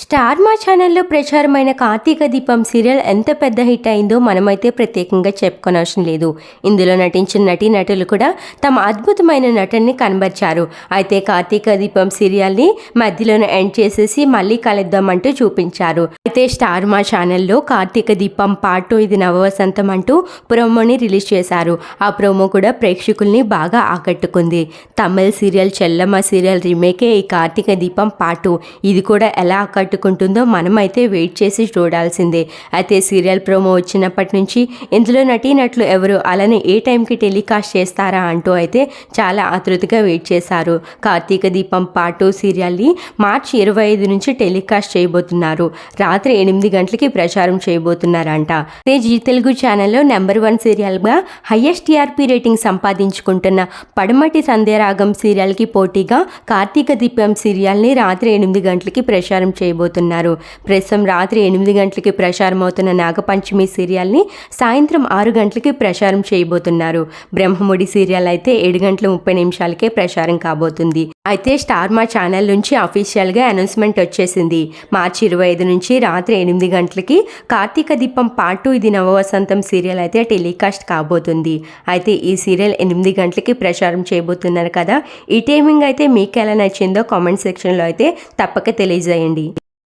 Star మా ఛానల్లో ప్రచారమైన కార్తీక దీపం సీరియల్ ఎంత పెద్ద హిట్ అయిందో మనమైతే ప్రత్యేకంగా చెప్పుకోనవసరం లేదు. ఇందులో నటించిన నటీనటులు కూడా తమ అద్భుతమైన నటనని కనబరిచారు. అయితే కార్తీక దీపం సీరియల్ని మధ్యలోనే ఎండ్ చేసేసి మళ్ళీ కలుద్దామంటూ చూపించారు. అయితే స్టార్ మా ఛానల్లో కార్తీక దీపం పార్ట్ టూ ఇది నవవసంతం అంటూ ప్రోమోని రిలీజ్ చేశారు. ఆ ప్రోమో కూడా ప్రేక్షకుల్ని బాగా ఆకట్టుకుంది. తమిళ్ సీరియల్ చెల్లమ్మ సీరియల్ రీమేకే ఈ కార్తీక దీపం పార్ట్ టూ. ఇది కూడా ఎలా పట్టుకుంటుందో మనమైతే వెయిట్ చేసి చూడాల్సిందే. అయితే సీరియల్ ప్రోమో వచ్చినప్పటి నుంచి ఇందులో నటీనట్లు ఎవరు? అలానే ఏ టైంకి టెలికాస్ట్ చేస్తారా అంటూ అయితే చాలా ఆతృతగా వెయిట్ చేశారు. కార్తీక దీపం పాటు సీరియల్ని మార్చి ఇరవై ఐదు నుంచి టెలికాస్ట్ చేయబోతున్నారు. రాత్రి ఎనిమిది గంటలకి ప్రచారం చేయబోతున్నారంట. అదే జీ తెలుగు ఛానల్లో నెంబర్ వన్ సీరియల్గా హయ్యెస్ట్ టీఆర్పీ రేటింగ్ సంపాదించుకుంటున్న పడమటి సంధ్యారాగం సీరియల్కి పోటీగా కార్తీక దీపం సీరియల్ని రాత్రి ఎనిమిది గంటలకి ప్రచారం చేయబోతున్నారు ప్రస్తుతం రాత్రి ఎనిమిది గంటలకి ప్రచారం అవుతున్న నాగపంచమి సీరియల్ని సాయంత్రం ఆరు గంటలకి ప్రచారం చేయబోతున్నారు. బ్రహ్మముడి సీరియల్ అయితే ఏడు గంటల ముప్పై నిమిషాలకే ప్రచారం కాబోతుంది. అయితే స్టార్ మా ఛానల్ నుంచి అఫీషియల్గా అనౌన్స్మెంట్ వచ్చేసింది. మార్చి ఇరవై ఐదు నుంచి రాత్రి ఎనిమిది గంటలకి కార్తీక దీపం పార్ట్ టూ ఇది నవవసంతం సీరియల్ అయితే టెలికాస్ట్ కాబోతుంది. అయితే ఈ సీరియల్ ఎనిమిది గంటలకి ప్రచారం చేయబోతున్నారు కదా ఈ టైమింగ్ అయితే మీకు ఎలా నచ్చిందో కామెంట్ సెక్షన్లో అయితే తప్పక తెలియజేయండి.